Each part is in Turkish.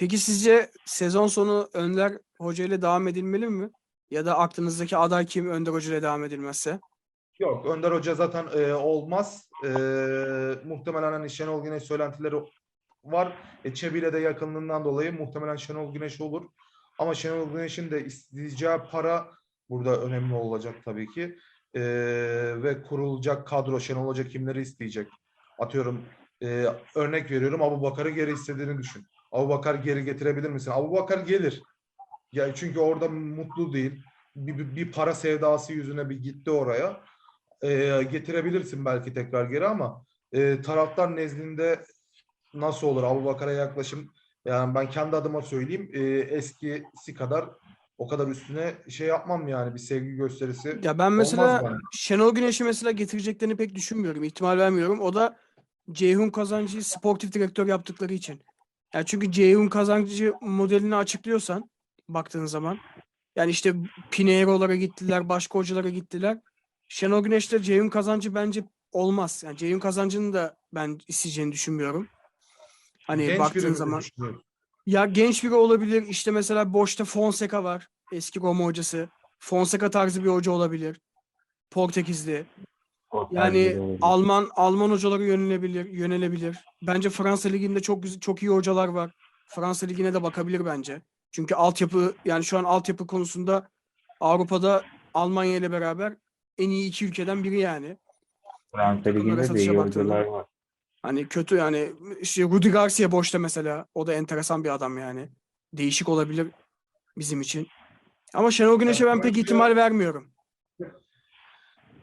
Peki sizce sezon sonu Önder Hoca ile devam edilmeli mi? Ya da aklınızdaki aday kim Önder Hoca ile devam edilmezse? Yok Önder Hoca zaten e, olmaz. E, muhtemelen hani Şenol Güneş söylentileri var. E, Çebi'yle de yakınlığından dolayı muhtemelen Şenol Güneş olur. Ama Şenol Güneş'in de isteyeceği para burada önemli olacak tabii ki. E, ve kurulacak kadro Şenol Hoca kimleri isteyecek? Atıyorum e, örnek veriyorum Abu Bakar'ı geri istediğini düşün. Abu Bakar geri getirebilir misin? Abu Bakar gelir. Ya çünkü orada mutlu değil. Bir, bir, bir para sevdası yüzüne bir gitti oraya e, getirebilirsin belki tekrar geri ama e, taraftar nezdinde nasıl olur Abu Bakar'a yaklaşım yani ben kendi adıma söyleyeyim e, eskisi kadar o kadar üstüne şey yapmam yani bir sevgi gösterisi Ya ben mesela. Şenol Güneş'i mesela getireceklerini pek düşünmüyorum. ihtimal vermiyorum. O da Ceyhun Kazancı'yı sportif direktör yaptıkları için. Yani çünkü Ceyhun Kazancı modelini açıklıyorsan baktığın zaman yani işte Pinheiro'lara gittiler, başka hocalara gittiler. Şenol Güneş'te Ceyhun Kazancı bence olmaz. Yani Ceyhun Kazancı'nın da ben isteyeceğini düşünmüyorum. Hani Genç baktığın zaman ya genç biri olabilir. İşte mesela boşta Fonseca var. Eski Roma hocası. Fonseca tarzı bir hoca olabilir. Portekizli. Yani Alman Alman hocalara yönelebilir, yönelebilir. Bence Fransa liginde çok güzel, çok iyi hocalar var. Fransa ligine de bakabilir bence. Çünkü altyapı yani şu an altyapı konusunda Avrupa'da Almanya ile beraber en iyi iki ülkeden biri yani. Fransa Ligi'nde de iyi hocalar var. Hani kötü yani işte Rudi Garcia boşta mesela. O da enteresan bir adam yani. Değişik olabilir bizim için. Ama Şenol Güneş'e ben pek ihtimal vermiyorum.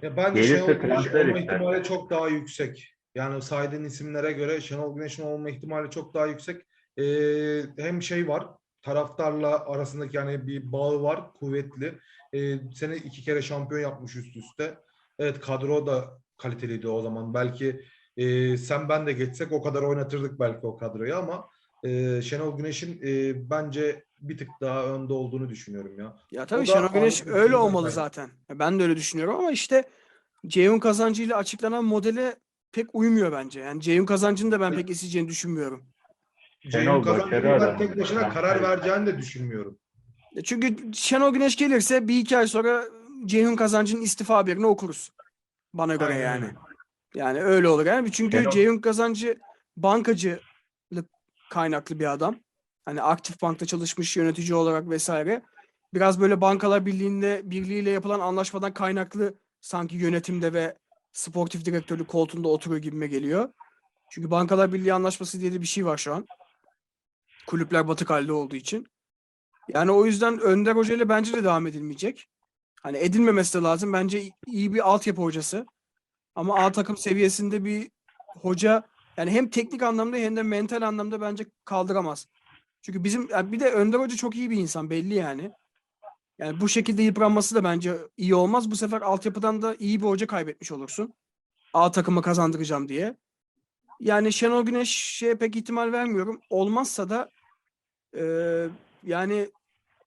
Ya bence Gelirse Şenol Güneş transfer olma ister. ihtimali çok daha yüksek. Yani saydığın isimlere göre Şenol Güneş'in olma ihtimali çok daha yüksek. Ee, hem şey var, taraftarla arasındaki yani bir bağı var, kuvvetli. Ee, seni iki kere şampiyon yapmış üst üste. Evet kadro da kaliteliydi o zaman. Belki e, sen ben de geçsek o kadar oynatırdık belki o kadroyu ama e, Şenol Güneş'in e, bence bir tık daha önde olduğunu düşünüyorum ya. Ya tabii da Şenol Güneş öyle ülkeleri olmalı bence. zaten. Ben de öyle düşünüyorum ama işte Ceyhun Kazancı ile açıklanan modele pek uymuyor bence. Yani Ceyhun Kazancı'nın da ben pek isteyeceğini düşünmüyorum. Ceyhun Kazancı'nın ben tek başına Ben- karar vereceğini de düşünmüyorum. Ya Çünkü Şenol Güneş gelirse bir iki ay sonra Ceyhun Kazancı'nın istifa haberini okuruz. Bana göre Aynen yani. Yani öyle olur yani. Çünkü Şenol- Ceyhun Kazancı bankacılık kaynaklı bir adam. Hani aktif bankta çalışmış yönetici olarak vesaire. Biraz böyle bankalar birliğinde birliğiyle yapılan anlaşmadan kaynaklı sanki yönetimde ve sportif direktörlük koltuğunda oturuyor gibime geliyor. Çünkü Bankalar Birliği Anlaşması diye de bir şey var şu an. Kulüpler batık halde olduğu için. Yani o yüzden Önder Hoca ile bence de devam edilmeyecek. Hani edilmemesi de lazım. Bence iyi bir altyapı hocası. Ama A takım seviyesinde bir hoca yani hem teknik anlamda hem de mental anlamda bence kaldıramaz. Çünkü bizim yani bir de Önder Hoca çok iyi bir insan belli yani. Yani bu şekilde yıpranması da bence iyi olmaz. Bu sefer altyapıdan da iyi bir hoca kaybetmiş olursun. A takıma kazandıracağım diye. Yani Şenol Güneş'e pek ihtimal vermiyorum. Olmazsa da eee, yani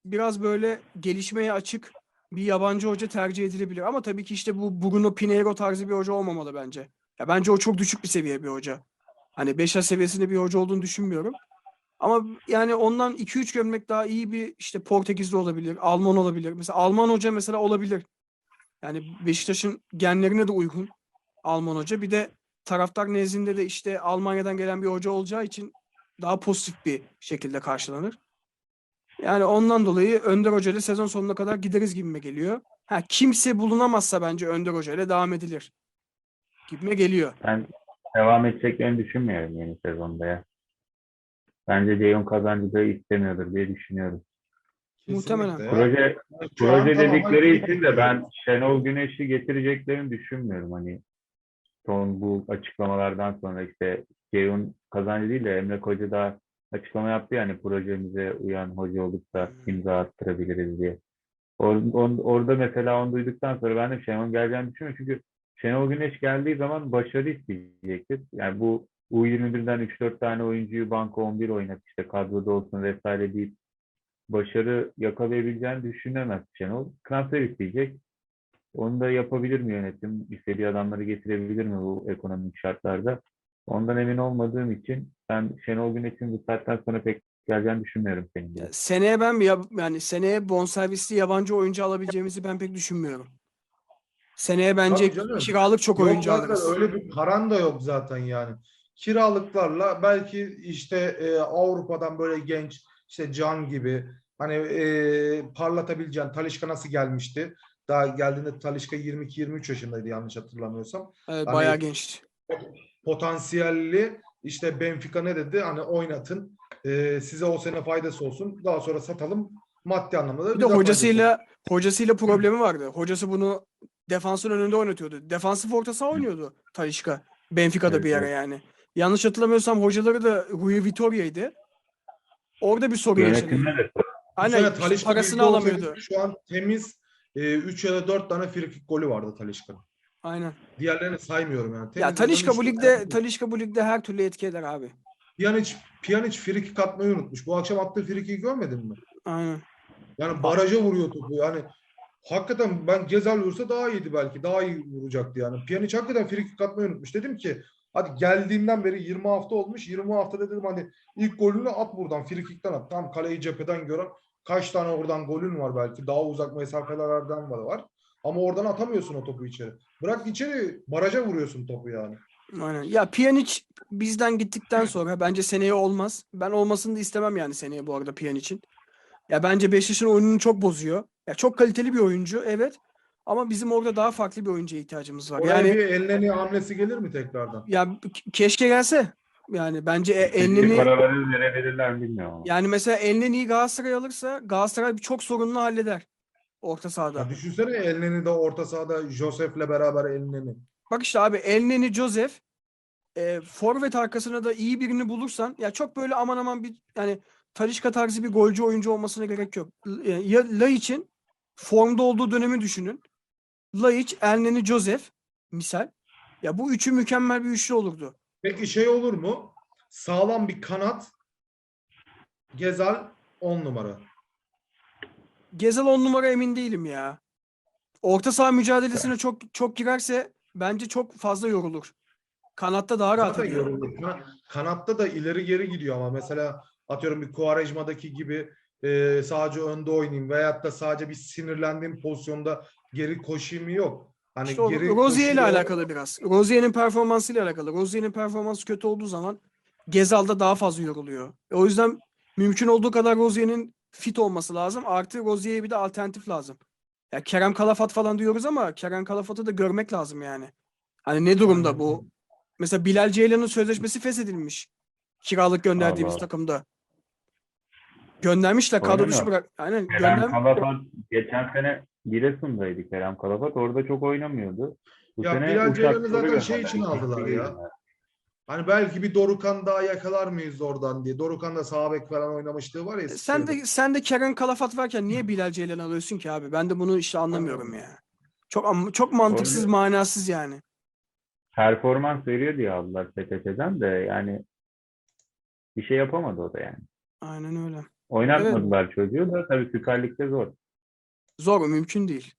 biraz böyle gelişmeye açık bir yabancı hoca tercih edilebilir. Ama tabii ki işte bu Bruno Pinheiro tarzı bir hoca olmamalı bence. Ya bence o çok düşük bir seviye bir hoca. Hani Beşiktaş seviyesinde bir hoca olduğunu düşünmüyorum. Ama yani ondan 2-3 gömlek daha iyi bir işte Portekizli olabilir, Alman olabilir. Mesela Alman hoca mesela olabilir. Yani Beşiktaş'ın genlerine de uygun Alman hoca. Bir de taraftar nezdinde de işte Almanya'dan gelen bir hoca olacağı için daha pozitif bir şekilde karşılanır. Yani ondan dolayı Önder Hoca ile sezon sonuna kadar gideriz gibime geliyor. Ha kimse bulunamazsa bence Önder Hoca ile devam edilir. Gibime geliyor. Ben devam edeceklerini düşünmüyorum yeni sezonda ya. Bence Ceyhun Kazancı da istemiyordur diye düşünüyorum. Muhtemelen. Ya. Proje proje dedikleri için de ben Şenol Güneş'i getireceklerini düşünmüyorum. Hani son bu açıklamalardan sonra işte Ceyhun Kazancı değil de Emre Koca da açıklama yaptı yani projemize uyan hoca olursa imza attırabiliriz diye. Or- on- orada mesela onu duyduktan sonra ben de Şenol geleceğini düşünüyorum. Çünkü Şenol Güneş geldiği zaman başarı isteyecektir. Yani bu U21'den 3-4 tane oyuncuyu banka 11 oynat işte kadroda olsun vesaire deyip başarı yakalayabileceğini düşünemez Şenol. Transfer isteyecek. Onu da yapabilir mi yönetim? İstediği adamları getirebilir mi bu ekonomik şartlarda? Ondan emin olmadığım için ben Şenol Güneş'in bu saatten sonra pek geleceğini düşünmüyorum senin. Ya seneye ben yani seneye bonservisli yabancı oyuncu alabileceğimizi ben pek düşünmüyorum. Seneye bence Tabii canım. kiralık çok Yok oyuncu zaten alırız. öyle bir paran da yok zaten yani. Kiralıklarla belki işte e, Avrupa'dan böyle genç işte Can gibi hani e, parlatabileceğin Talisca nasıl gelmişti? Daha geldiğinde Talisca 22-23 yaşındaydı yanlış hatırlamıyorsam. Evet, Hani- bayağı gençti. Potansiyelli işte Benfica ne dedi? Hani oynatın e, size o sene faydası olsun. Daha sonra satalım maddi anlamda da Bir de bize faydası olsun. hocasıyla hocasıyla problemi vardı. Hocası bunu defansın önünde oynatıyordu. Defansif orta saha oynuyordu Talisca. Benfica'da Evet, bir ara evet. yani. Yanlış hatırlamıyorsam hocaları da Rui Vitoria'ydı. Orada bir sorun yaşadı. Bu Aynen Talisca parasını alamıyordu. Şu an temiz 3 ya da 4 tane frikik golü vardı Talisca'nın. Aynen. Diğerlerini saymıyorum yani. Ya Temiz Talisca adam bu ligde tane- Talisca bu ligde her türlü etki eder abi. Pjanic, Pjanic frikik atmayı unutmuş. Bu akşam attığı frikiyi görmedin mi? Aynen. Yani baraja vuruyor topu. Yani hakikaten ben Gezal vursa daha iyiydi belki. Daha iyi vuracaktı yani. Pjanic hakikaten frikik atmayı unutmuş. Dedim ki hadi geldiğimden beri 20 hafta olmuş. 20 haftada dedim hani ilk golünü at buradan. Frikikten at. Tam kaleyi cepheden gören kaç tane oradan golün var belki. Daha uzak mesafelerden var. Ama oradan atamıyorsun o topu içeri. Bırak içeri baraja vuruyorsun topu yani. Aynen. Ya Pjanic bizden gittikten sonra bence seneye olmaz. Ben olmasını da istemem yani seneye bu arada Pjanic'in. Ya bence Beşiktaş'ın oyununu çok bozuyor. Ya çok kaliteli bir oyuncu evet. Ama bizim orada daha farklı bir oyuncuya ihtiyacımız var. Oraya Yani bir Elneni hamlesi gelir mi tekrardan? ya ke- keşke gelse. Yani bence e- Elneni paraları verebilirler mi bilmiyorum yani mesela Elneni'yi Galatasaray alırsa Galatasaray çok sorununu halleder orta sahada. Ya düşünsene Elneni de orta sahada Josef'le beraber Elneni. Bak işte abi Elneni Joseph e, forvet arkasına da iyi birini bulursan ya çok böyle aman aman bir yani Talisca tarzı bir golcü oyuncu olmasına gerek yok. E, Ya Laiç'in formda olduğu dönemi düşünün. Laiç, Elneni, Joseph misal. Ya bu üçü mükemmel bir üçlü olurdu. Peki şey olur mu? Sağlam bir kanat Gezal 10 numara. Gezel on numara emin değilim ya. Orta saha mücadelesine çok çok girerse bence çok fazla yorulur. Kanatta daha rahat ediyor. yorulur. Kana- Kanatta da ileri geri gidiyor ama mesela atıyorum bir Quaresma'daki gibi e, sadece önde oynayayım veyahut da sadece bir sinirlendiğim pozisyonda geri koşayım yok. Hani İşte geri Rozier ile alakalı biraz. Rozier'in performansıyla alakalı. Rozier'in performansı kötü olduğu zaman Gezal'da daha fazla yoruluyor. E, o yüzden mümkün olduğu kadar Rozier'in fit olması lazım. Artı Rozier'e bir de alternatif lazım. Ya Kerem Kalafat falan diyoruz ama Kerem Kalafat'ı da görmek lazım yani. Hani ne durumda bu? Mesela Bilal Ceylan'ın sözleşmesi feshedilmiş. Kiralık gönderdiğimiz Allah. takımda. Göndermişler kadro dışı bırak. Aynen Kerem gönder. Kalafat geçen sene Giresun'daydı Kerem Kalafat. Orada çok oynamıyordu. Bu Ya sene Bilal Ceylan'ı zaten şey için aldılar ya. Hani belki bir Dorukan daha yakalar mıyız oradan diye. Dorukan da sağ bek falan oynamışlığı var ya. Sen de sen de Kerem Kalafat varken niye Bilal Ceylan alıyorsun ki abi? Ben de bunu işte anlamıyorum ya. Çok çok mantıksız, Öyle. manasız yani. Performans veriyor diye aldılar PTT'den de yani bir şey yapamadı o da yani. Aynen öyle. Oynatmadılar çocuğu da tabii Süper Lig'de zor. Zor, mümkün değil.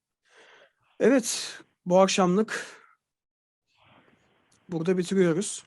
Evet, bu akşamlık burada bitiriyoruz.